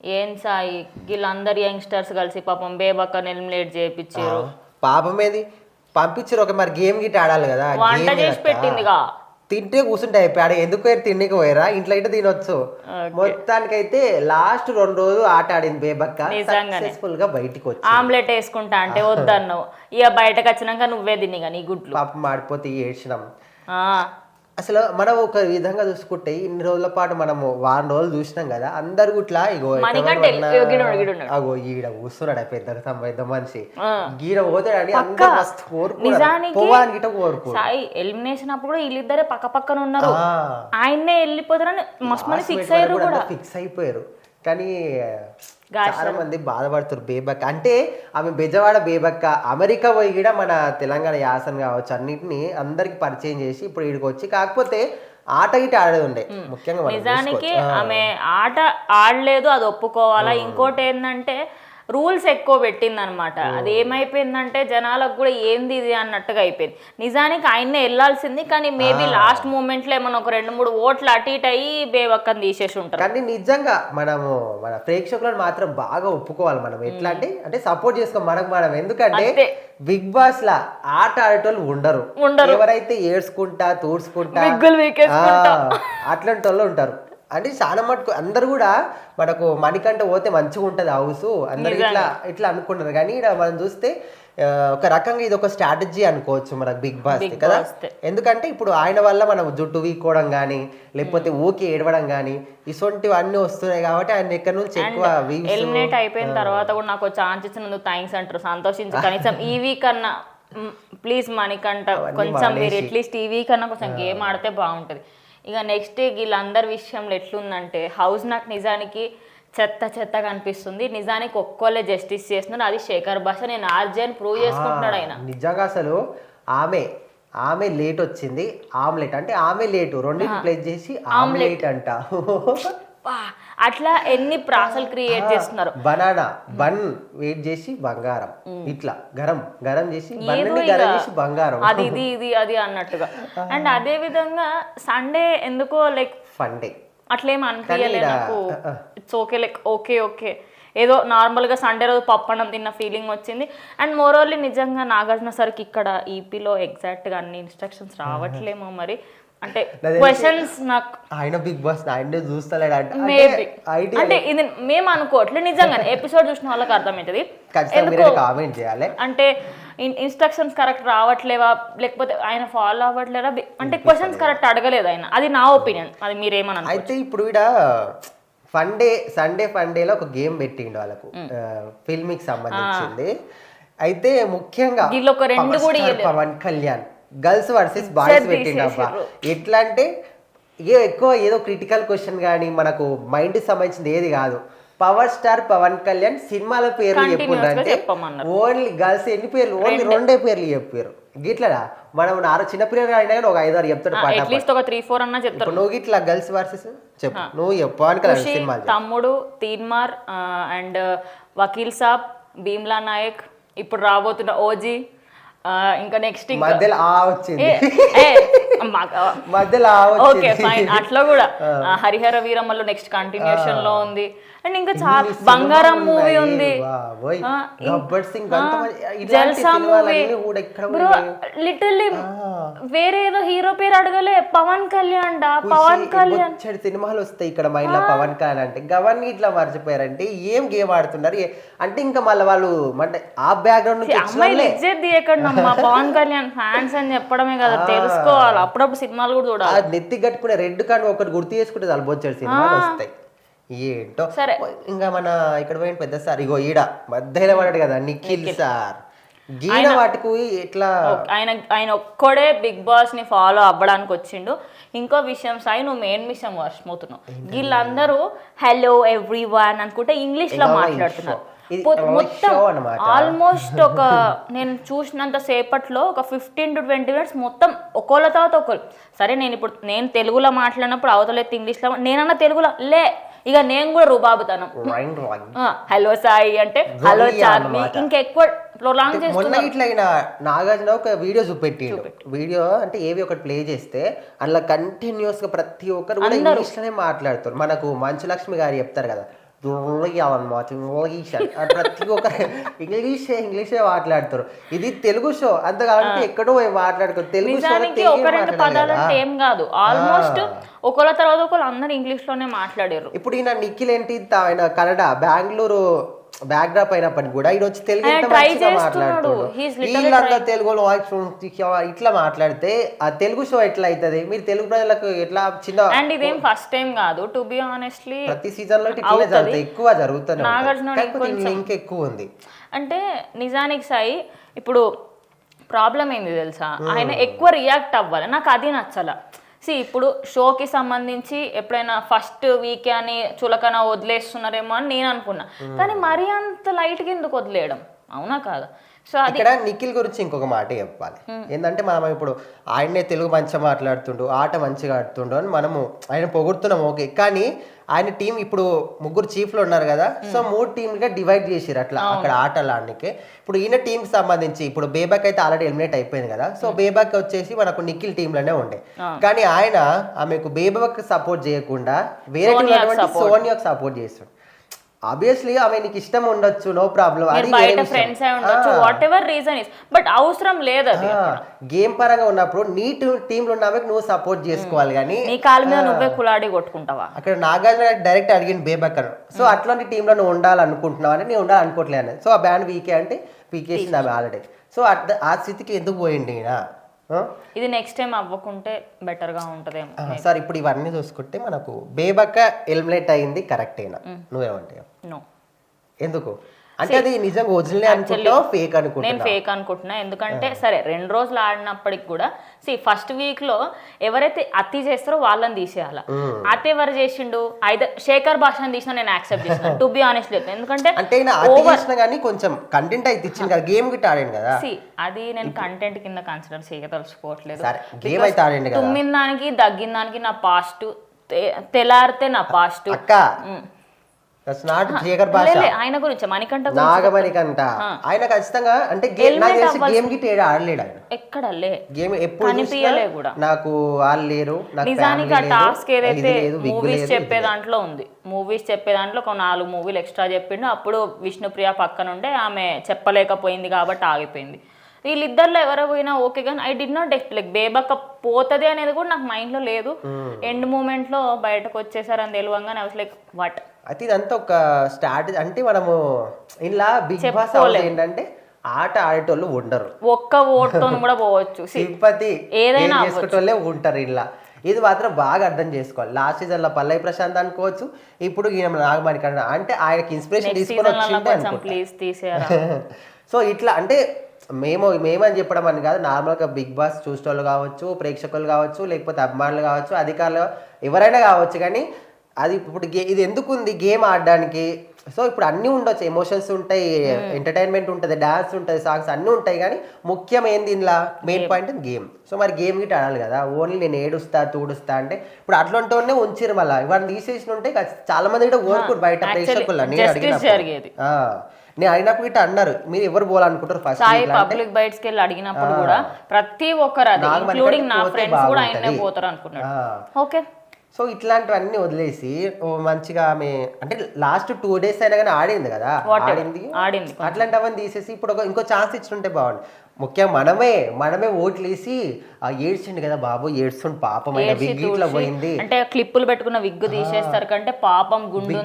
ఏం సాయి? వీళ్ళందరు యంగ్స్టర్స్ కలిసి పాపం బేబక్కని ఎలిమినేట్ చేయించారు పాపం ఏది పంపించారు ఒక మరి గేమ్ గిట్ ఆడాలి కదా వంట చేసి. పెట్టిందిగా. తింటే కూర్చుంటే అయిపోయాడు ఎందుకు పోయారు? తిండికి పోయారా? ఇంట్లో అయితే తినొచ్చు. మొత్తానికైతే లాస్ట్ రెండు రోజులు ఆట ఆడింది బేబక్క. సక్సెస్ఫుల్గా బయటికి వచ్చి ఆమ్లెట్ వేసుకుంటా అంటే వద్దన్నావు. ఇక బయటకు వచ్చినాక నువ్వే తినిగా నీ గుడ్లు. పాపం మాడిపోతే ఏడ్చినాం. అసలు మనం ఒక విధంగా చూసుకుంటే ఇన్ని రోజుల పాటు మనము వారం రోజులు చూసినాం కదా అందరు ఇట్లా ఇగో. అగో ఈడ కూర్చున్నాడు ఆ పెద్ద పెద్ద మనిషి. గీడ పోతాడని అందరు మస్తు కోరుకున్నారు. నిజానికి పోవాలని గిట్ట కోరుకు సాయి ఎలిమినేషన్ అప్పుడు కూడా వీళ్ళిద్దరే పక్క పక్కన ఉన్నారు. ఆయన్నే వెళ్ళిపోతారని మస్తు మంది ఫిక్స్ అయ్యారు కూడా. ఫిక్స్ అయిపోయారు. కానీ చాలా మంది బాధపడుతారు బేబక్క. అంటే ఆమె బెజవాడ బేబక్క. అమెరికా పోయి కూడా మన తెలంగాణ యాసన కావచ్చు అన్నిటిని అందరికి పరిచయం చేసి ఇప్పుడు ఇక్కడికి వచ్చి కాకపోతే ఆట గిట ఆడేది ఉండే. ముఖ్యంగా నిజానికి ఆమె ఆట ఆడలేదు అది ఒప్పుకోవాలా? ఇంకోటి ఏంటంటే రూల్స్ ఎక్కువ పెట్టింది అనమాట అది ఏమైపోయిందంటే జనాలకు కూడా ఏంది ఇది అన్నట్టుగా అయిపోయింది. నిజానికి ఆయన్నే వెళ్ళాల్సింది కానీ మేబీ లాస్ట్ మూమెంట్లో ఏమన్నా ఒక రెండు మూడు ఓట్లు అటు ఇటు అయ్యి బేవక్కని తీసేసి ఉంటారు. కానీ నిజంగా మనము మన ప్రేక్షకులను మాత్రం బాగా ఒప్పుకోవాలి మనం. ఎట్లా అంటే అంటే సపోర్ట్ చేసుకో మనకు మనం ఎందుకంటే. బిగ్ బాస్ లా ఆట ఆడేటోళ్ళు ఉండరు. ఉండరు. ఎవరైతే ఏడ్చుకుంటా తూడ్చుకుంటా అట్లాంటి వాళ్ళు ఉంటారు. అంటే చాలా మటుకు అందరు కూడా మనకు మణికంట పోతే మంచిగా ఉంటది హౌస్. అందరు ఇట్లా ఇట్లా అనుకుంటారు. కానీ ఈడ మనం చూస్తే ఒక రకంగా ఇది ఒక స్ట్రాటజీ అనుకోవచ్చు మనకు బిగ్ బాస్ కదా. ఎందుకంటే ఇప్పుడు ఆయన వల్ల మనం జుట్టు వీక్కోవడం కానీ లేకపోతే ఊకి ఏడవడం కానీ ఇటువంటివి అన్నీ వస్తున్నాయి కాబట్టి ఆయన ఎక్కడి నుంచి ఎక్కువ ఎలిమినేట్ అయిపోయిన తర్వాత కూడా నాకు ఛాన్స్ ఇచ్చినందుకు థ్యాంక్స్ అంటారు. సంతోషించు. కనీసం ఈ వీక్ అన్నా ప్లీజ్ మనకంట కొంచెం మీరు అట్లీస్ట్ ఈ వీక్ అన్నా కొంచెం గేమ్ ఆడితే బాగుంటుంది. ఇక నెక్స్ట్ వీళ్ళందరి విషయంలో ఎట్లుందంటే హౌస్ నాకు నిజానికి చెత్త చెత్తగా అనిపిస్తుంది నిజానికి ఒక్కోలే జస్టిస్ చేస్తున్నారు. అది శేఖర్ భాష. నేను ఆర్జే అని ప్రూవ్ చేసుకుంటున్నాడు ఆయన. నిజంగా అసలు ఆమె ఆమె లేట్ వచ్చింది. ఆమ్లెట్. అంటే ఆమె లేటు రెండింటి ప్లేస్ చేసి ఆమ్లెట్ అంట. అట్లా ఎన్ని ప్రాసలు క్రియేట్ చేస్తున్నారు? బనానా బన్ వెయిట్ చేసి బంగారం. ఇట్లా గరం గరం చేసి గరం బంగారం. అది ఇది ఇది అది అన్నట్టుగా. అండ్ అదే విధంగా సండే ఎందుకో లైక్ ఫండే అట్లేం అనిపించలే ఈడ, నాకు. It's okay like okay okay ఏదో నార్మల్గా సండే రోజు పప్పన్నం తిన్న ఫీలింగ్ వచ్చింది. అండ్ మోరోల్లీ నిజంగా నాగార్జున సార్కి ఇక్కడ ఈపీలో ఎగ్జాక్ట్గా అన్ని ఇన్స్ట్రక్షన్స్ రావట్లేమో మరి. అంటే క్వశ్చన్స్ నాకు ఆయన బిగ్ బాస్ ఆయన చూస్తలేడు అంటే. అంటే ఇది మేము అనుకోవట్లేదు నిజంగానే ఎపిసోడ్ చూసిన వాళ్ళకి అర్థమవుతుంది కామెంట్ చేయాలి. అంటే ఇన్స్ట్రక్షన్స్ కరెక్ట్ రావట్లేవా లేకపోతే ఆయన ఫాలో అవ్వట్లేదా? అంటే క్వశ్చన్స్ కరెక్ట్ అడగలేదు ఆయన. అది నా ఒపీనియన్ అది మీరేమని అనుకో అయితే ఇప్పుడు ఈడ ఫండే సండే ఫండేలో ఒక గేమ్ పెట్టిండు వాళ్ళకు. ఫిల్మిక్ సంబంధించింది. అయితే ముఖ్యంగా Pawan Kalyan. Girls versus boys పెట్టిండు అబ్బా. ఎట్లా అంటే ఏ ఎక్కువ ఏదో క్రిటికల్ క్వశ్చన్ కానీ మనకు మైండ్ సంబంధించింది ఏది కాదు. పవర్ స్టార్ పవన్ కళ్యాణ్ సినిమాల పేర్లు చెప్పుండంటే. ఓన్లీ గర్ల్స్ ఎన్ని పేర్లు? ఓన్లీ రెండే. పేర్లు చెప్పారు గిట్లరా మనం నార చిన్న పిల్లలు అయినా కానీ ఒక ఐదారు చెప్తాడు పాట అట్లీస్ట్ ఒక త్రీ ఫోర్ అన్నా చెప్తారు ఇప్పుడు నువ్వు ఇట్లా గర్ల్స్ వర్సెస్ చెప్పు. నువ్వు చెప్పు పవన్ కళ్యాణ్ ఖుషి సినిమాలు చెప్పు. తమ్ముడు తీన్మార్ అండ్ వకీల్ సాబ్ భీమ్లా నాయక్ ఇప్పుడు రాబోతున్న ఓజీ ఇంకా నెక్స్ట్ ఇంకా మధ్యలో ఆ వచ్చింది. మధ్యలో ఓకే ఫైన్ అట్లా కూడా. హరిహర వీరమ్మలో నెక్స్ట్ కంటిన్యూషన్లో ఉంది. అండ్ ఇంకా చాలా బంగారం మూవీ ఉంది. జల్సా మూవీ కూడా ఎక్కడ బ్రో ఆ. వేరే ఏదో హీరో పేరు అడగలే. పవన్ కళ్యాణ్ డా? పవన్ కళ్యాణ్. సినిమాలు వస్తాయి ఇక్కడ లో పవన్ కళ్యాణ్ అంటే. గవన్నీ ఇట్లా మర్చిపోయారంటే ఏం గేమ్ ఆడుతున్నారు? అంటే ఇంకా మళ్ళీ వాళ్ళు అంటే ఆ బ్యాక్గ్రౌండ్ నుంచి తీయకండి అమ్మా పవన్ కళ్యాణ్ ఫ్యాన్స్ అని చెప్పడమే కదా. తెలుసుకోవాలి? అప్పుడప్పుడు సినిమాలు కూడా చూడాలి. నెత్తి కట్టుకునే రెడ్ కార్డ్ ఒకటి గుర్తు చేసుకుంటే చాలా బొచ్చాడు సినిమాలు వస్తాయి. ఏంటో? సరే. ఇంకా మన ఇక్కడ పోయిన పెద్ద సార్ ఇగో ఈడ మధ్యలో పడ్డాడు కదా నిఖిల్. సార్. వాటికి ఎట్లా ఆయన ఆయన ఒక్కడే బిగ్ బాస్ని ఫాలో అవ్వడానికి వచ్చిండు. ఇంకో విషయం సాయి నువ్వు మెయిన్ విషయం మర్చిపోతున్నావు వీళ్ళందరూ హలో ఎవ్రీ వన్ అనుకుంటే ఇంగ్లీష్లో మాట్లాడుతున్నారు. మొత్తం. ఆల్మోస్ట్ ఒక నేను చూసినంత సేపట్లో ఒక ఫిఫ్టీన్ టు ట్వంటీ మినిట్స్ మొత్తం ఒకళ్ళ తర్వాత ఒకళ్ళు. సరే నేను ఇప్పుడు నేను తెలుగులో మాట్లాడినప్పుడు అవతలెత్తి ఇంగ్లీష్లో నేనన్నా తెలుగులో లే ఇక నేను కూడా రుబాబుతాను. హలో సాయి అంటే హలో చార్మి. ఇంకెక్కువ ప్రొలాంగ్ మొన్న చేస్తున్నారు ఇట్లా అయిన నాగార్జున ఒక వీడియో చూపెట్టిండు. వీడియో అంటే ఏవి ఒకటి ప్లే చేస్తే అందులో కంటిన్యూస్గా ప్రతి ఒక్కరు కూడా ఇంగ్లీష్లోనే మాట్లాడుతారు. మనకు మంచు లక్ష్మి గారు చెప్తారు కదా అనమాట ఇంగ్లీష్ ప్రతి ఒక్క ఇంగ్లీషే ఇంగ్లీషే మాట్లాడతారు ఇది తెలుగు షో. అంత కాబట్టి ఎక్కడో పోయి మాట్లాడుకో. తెలుగు షో ఒక రెండు ఏం కాదు. ఆల్మోస్ట్ ఒకళ్ళ తర్వాత ఒకళ్ళు అందరు ఇంగ్లీష్లోనే మాట్లాడారు. ఇప్పుడు ఈయన నిఖిల్ ఏంటి? ఆయన కన్నడ బెంగళూరు బ్యాక్ డ్రాప్ అయినప్పటికి కూడా ఈయన వచ్చి తెలుగు వీళ్ళంతా తెలుగులో ఇట్లా మాట్లాడితే ఆ తెలుగు షో ఎట్లా అవుతుంది మీరు తెలుగు ప్రజలకు ఎట్లా చిన్న అండ్ ఇదేం ఫస్ట్ టైం కాదు. టు బి ఆనెస్ట్లీ ప్రతి సీజన్లో ఇట్లా జరుగుతాయి. ఎక్కువ ఇందులో ఇంకా ఎక్కువ ఉంది. అంటే నిజానికి సాయి ఇప్పుడు ప్రాబ్లం ఏంది తెలుసా? ఆయన ఎక్కువ రియాక్ట్ అవ్వాలి. నాకు అది నచ్చల. సి ఇప్పుడు షోకి సంబంధించి ఎప్పుడైనా ఫస్ట్ వీక్ అని చులకన వదిలేస్తున్నారేమో అని నేను అనుకున్నా. కానీ మరీ అంత లైట్గా ఎందుకు వదిలేయడం? అవునా కాదా? సో అది ఇక్కడ నిఖిల్ గురించి ఇంకొక మాట చెప్పాలి. ఏంటంటే మనం ఇప్పుడు ఆయన్నే తెలుగు మంచిగా మాట్లాడుతుండు ఆట మంచిగా ఆడుతుండు అని మనము ఆయన పొగుడుతున్నాం ఓకే. కానీ ఆయన టీం ఇప్పుడు ముగ్గురు చీఫ్లు ఉన్నారు కదా. సో మూడు టీంలుగా డివైడ్ చేసిరు అట్లా అక్కడ ఆటలు ఆడడానికి ఇప్పుడు ఈయన టీం కి సంబంధించి ఇప్పుడు బేబాక్ అయితే ఆల్రెడీ ఎలిమినేట్ అయిపోయింది కదా. సో బేబాక్ వచ్చేసి మనకు నిఖిల్ టీంలోనే ఉండే. కానీ ఆయన ఆమెకు బేబాక్ సపోర్ట్ చేయకుండా వేరే సోనియాకి సపోర్ట్ చేస్తాడు. ఆబ్వియస్లీ ఆమె నీకు ఇష్టం ఉండొచ్చు నో ప్రాబ్లం అది బయట. ఫ్రెండ్స్ ఉండొచ్చు whatever reason is but అవసరం లేదు అది గేమ్ పరంగా ఉన్నప్పుడు నీ టీంలో ఉన్నామే నువ్వు సపోర్ట్ చేసుకోవాలి కానీ నీ కాలు మీద నువ్వే కులాడి కొట్టుకుంటావా? అక్కడ నాగార్జున డైరెక్ట్ అడిగిన బేబక్కర్ సో అట్లాంటి టీంలో నువ్వు ఉండాలనుకుంటున్నావు అని నేను ఉండాలనుకోవట్లే అని సో ఆ బ్యాండ్ వీకే అంటే వీకేసింది ఆమె ఆల్రెడీ సో అట్ ఆ స్థితికి ఎందుకు పోయింది ఈయన? ఇది నెక్స్ట్ టైం అవ్వకుంటే బెటర్గా ఉంటదేమో సార్ ఇప్పుడు ఇవన్నీ చూసుకుంటే మనకు బేబక్క ఎలిమినేట్ అయింది కరెక్టేనా నువ్వేమంటావు? ఎందుకు? అంటే అది నిజంగా ఒరిజినల్ అనుకుంటావు ఫేక్ నేను అనుకుంటున్నావు? ఫేక్ అనుకుంటున్నా. ఎందుకంటే సరే రెండు రోజులు ఆడినప్పటికి కూడా సి ఫస్ట్ వీక్లో ఎవరైతే అతి చేస్తారో వాళ్ళని తీసేయాల? అతి ఎవరు చేసిండు? అయితే శేఖర్ భాషను తీసినా నేను యాక్సెప్ట్ చేసిన టు బి ఆనెస్ట్ లేదు. ఎందుకంటే అంటే చేసినా కానీ కొంచెం కంటెంట్ అయితే ఇచ్చింది కదా గేమ్ గిట్ట ఆడాను కదా. సి అది నేను కంటెంట్ కింద కన్సిడర్ చేయదలుచుకోవట్లేదు సరే గేమ్ అయితే కదా. తుమ్మిన దానికి దగ్గిన దానికి నా పాస్ట్ తెల్లారితే నా పాస్ట్ అక్క దట్స్ నాట్ శేఖర్ భాష ఆయన గురించి మణికంఠ గురించి నాగమణి కంట ఆయన ఖచ్చితంగా అంటే గేమ్ నాకు తెలిసి గేమ్ గిట్ ఏడా ఆడలేడు ఆయన. ఎక్కడ లే. గేమ్ ఎప్పుడు కనిపియలే చూసినా కూడా. నాకు వాళ్ళు లేరు నిజానికి ఆ టాస్క్ ఏదైతే మూవీస్ చెప్పే దాంట్లో ఉంది. మూవీస్ చెప్పే దాంట్లో ఒక నాలుగు మూవీలు ఎక్స్ట్రా చెప్పిండు. అప్పుడు విష్ణుప్రియ పక్కన ఉండే ఆమె చెప్పలేకపోయింది కాబట్టి ఆగిపోయింది. వీళ్ళిద్దరిలో ఎవరో పోయినా ఓకే కానీ I did not like Bebakka పోతుంది అనేది కూడా నాకు మైండ్లో లేదు. ఎండ్ మూమెంట్లో బయటకు వచ్చేసారని తెలియంగానే అవి లైక్ వాట్ అయితే ఇదంతా ఒక స్ట్రాటజీ అంటే మనము ఇలా బిగ్ బాస్ ఏంటంటే ఆట ఆడేటోళ్ళు ఉండరు. ఒక్క ఓట్తో కూడా పోవచ్చు. సింపతి ఏదైనా ఏం చేసుకునేటోళ్ళే ఉంటారు ఇలా ఇది మాత్రం బాగా అర్థం చేసుకోవాలి. లాస్ట్ సీజన్లో పల్లవి ప్రశాంత్ అనుకోవచ్చు ఇప్పుడు ఈయన నాగమణి కన్నా. అంటే ఆయనకి ఇన్స్పిరేషన్ తీసుకొని వచ్చిందే సో ఇట్లా అంటే మేము మేమని చెప్పడం అని కాదు నార్మల్గా బిగ్ బాస్ చూసేటోళ్ళు కావచ్చు ప్రేక్షకులు కావచ్చు లేకపోతే అభిమానులు కావచ్చు అధికారులు ఎవరైనా కావచ్చు కానీ అది ఇప్పుడు గే ఇది ఎందుకు ఉంది గేమ్ ఆడడానికి. సో ఇప్పుడు అన్నీ ఉండొచ్చు. ఎమోషన్స్ ఉంటాయి ఎంటర్టైన్మెంట్ ఉంటుంది డాన్స్ ఉంటుంది సాంగ్స్ అన్నీ ఉంటాయి కానీ ముఖ్యం ఏంది ఇందులో? Main point game. సో మరి గేమ్ గిట్ట ఆడాలి కదా. ఓన్లీ నేను ఏడుస్తా తూడుస్తా అంటే ఇప్పుడు అట్లాంటి ఉంచిరు మళ్ళీ. ఇవన్నీ తీసేసి ఉంటే చాలా మంది కూడా ఓరుకోరు బయట ప్రేక్షకులు నేను అడిగినప్పుడు. నేను ఇట్లా అన్నారు. మీరు ఎవరు పోవాలనుకుంటారు ఫస్ట్ సాయి పబ్లిక్ అడిగినప్పుడు కూడా ప్రతి ఒక్కరు అది ఇంక్లూడింగ్ నా ఫ్రెండ్స్ కూడా. పోతారు అనుకున్నాడు. ఓకే. సో ఇట్లాంటివన్నీ వదిలేసి ఓ మంచిగా ఆమె అంటే లాస్ట్ టూ డేస్ అయినా కానీ ఆడింది కదా. ఆడింది? తీసేసి ఇప్పుడు ఒక ఇంకో ఛాన్స్ ఇచ్చుంటే బాగుంది ముఖ్యంగా మనమే మనమే ఓట్లు వేసి ఆ ఏడ్చిండు కదా బాబు ఏడ్చుండు పాపం అయిన పోయింది. అంటే క్లిప్పులు పెట్టుకున్న విగ్గు తీసేస్తారు కంటే పాపం గుండు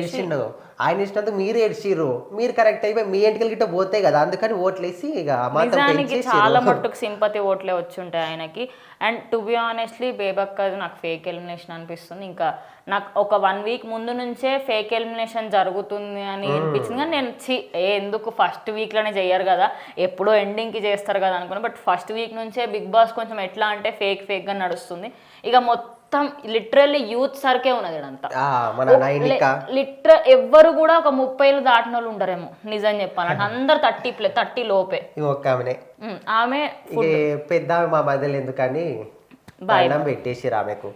ఏడ్చిండు. ఆయన ఇచ్చినందుకు మీరు ఏడ్చిర్రు. మీరు కరెక్ట్ అయిపోయి మీ ఇంటికి గిట్ట పోతే కదా అందుకని ఓట్లేసి ఇక మాత్రం నిజానికి. చాలా మట్టుకు సింపతి ఓట్లే వచ్చి ఉంటాయి ఆయనకి and to be honestly Bebakka నాకు ఫేక్ ఎలిమినేషన్ అనిపిస్తుంది. ఇంకా నాకు ఒక వన్ వీక్ ముందు నుంచే ఫేక్ ఎలిమినేషన్ జరుగుతుంది అని అనిపించింది. కానీ నేను ఎందుకు ఫస్ట్ వీక్లోనే చెయ్యరు కదా. ఎప్పుడో ఎండింగ్కి చేస్తారు కదా అనుకున్నా. బట్ ఫస్ట్ వీక్ నుంచే బిగ్ బాస్ కొంచెం ఎట్లా అంటే ఫేక్ ఫేక్గా నడుస్తుంది. ఇక మొత్తం లిటరల్లీ యూత్ సర్కే ఉన్నది లిటర ఎవ్వరు కూడా ఒక ముప్పైలు దాటిన వాళ్ళు ఉండరేమో నిజం చెప్పాలంటే. అందరు థర్టీ ప్లే థర్టీ లోపే. ఆమె పెద్ద మా మధ్యలో ఎందుకని పెట్టేసి ఆమెకు.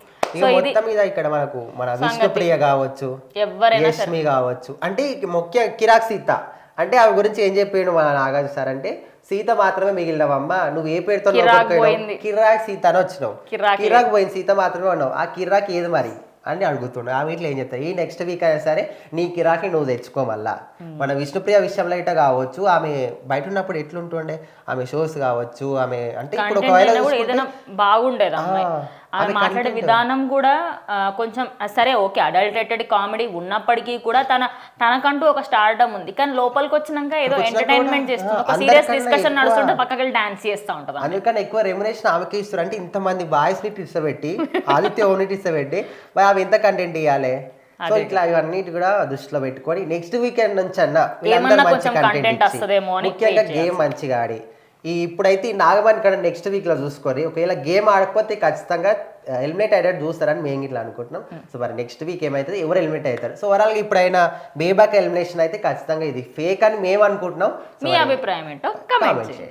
మొత్తం మీద ఇక్కడ మనకు మన విష్ణుప్రియ కావచ్చు ఎవరైనా కావచ్చు. అంటే ముఖ్య కిరాక్ సీత. అంటే ఆమె గురించి ఏం చెప్పాడు మన నాగార్జున సార్ అంటే సీత మాత్రమే మిగిలినవమ్మా నువ్వు ఏ పేరుతో. కిరాక్ సీత అని వచ్చినావు. కిరాక్. పోయింది సీత మాత్రమే ఉన్నావు ఆ కిరాక్ ఏది మరి? అని అడుగుతుండే. ఆమె ఇట్లా ఏం చెప్తారు? ఈ నెక్స్ట్ వీక్ అయినా సరే నీ కిరాకి నువ్వు తెచ్చుకో మళ్ళా. మన విష్ణుప్రియ విషయంలో ఇట్లా కావచ్చు ఆమె బయట ఉన్నప్పుడు ఎట్లుంటుండే? ఆమె షోస్ కావచ్చు ఆమె అంటే ఇప్పుడు ఒకవేళ బాగుండేది మాట్లాడే విధానం కూడా కొంచెం సరే ఓకే అడల్టరేటెడ్ కామెడీ ఉన్నప్పటికీ కూడా తన తనకంటూ ఒక స్టార్డమ్ ఉంది. కానీ లోపలికి వచ్చినాక ఏదో ఎంటర్టైన్మెంట్ చేస్తుంది ఒక సీరియస్ డిస్కషన్ నడుస్తుంటే పక్కకి డాన్స్ చేస్తూ ఉంటుంది అందుకని ఎక్కువ రెమ్యునేషన్ ఆమెకి ఇస్తారు. అంటే ఇంతమంది బాయ్స్ని ఇష్టపెట్టి ఆదిత్య ఓని ఇష్టపెట్టి మరి ఆమె ఎంత కంటెంట్ ఇవ్వాలి సో ఇట్లా ఇవన్నిటి కూడా దృష్టిలో పెట్టుకొని నెక్స్ట్ వీకెండ్ నుంచి అన్న కొంచెం కంటెంట్ ముఖ్యంగా గేమ్ మంచిగా ఆడి ఈ ఇప్పుడైతే ఈ నాగమణి కన్నా నెక్స్ట్ వీక్లో చూసుకొని ఒకవేళ గేమ్ ఆడకపోతే ఖచ్చితంగా ఎలిమినేట్ అయ్యేటట్టు చూస్తారని మేము ఇట్లా అనుకుంటున్నాం. సో మరి నెక్స్ట్ వీక్ ఏమైతుంది ఎవరు ఎలిమినేట్ అవుతారు. సో ఓవరాల్ ఇప్పుడైనా బేబాక్ ఎలిమినేషన్ అయితే ఖచ్చితంగా ఇది ఫేక్ అని మేము అనుకుంటున్నాం. మీ అభిప్రాయం ఏంటో కమెంట్ చేయండి.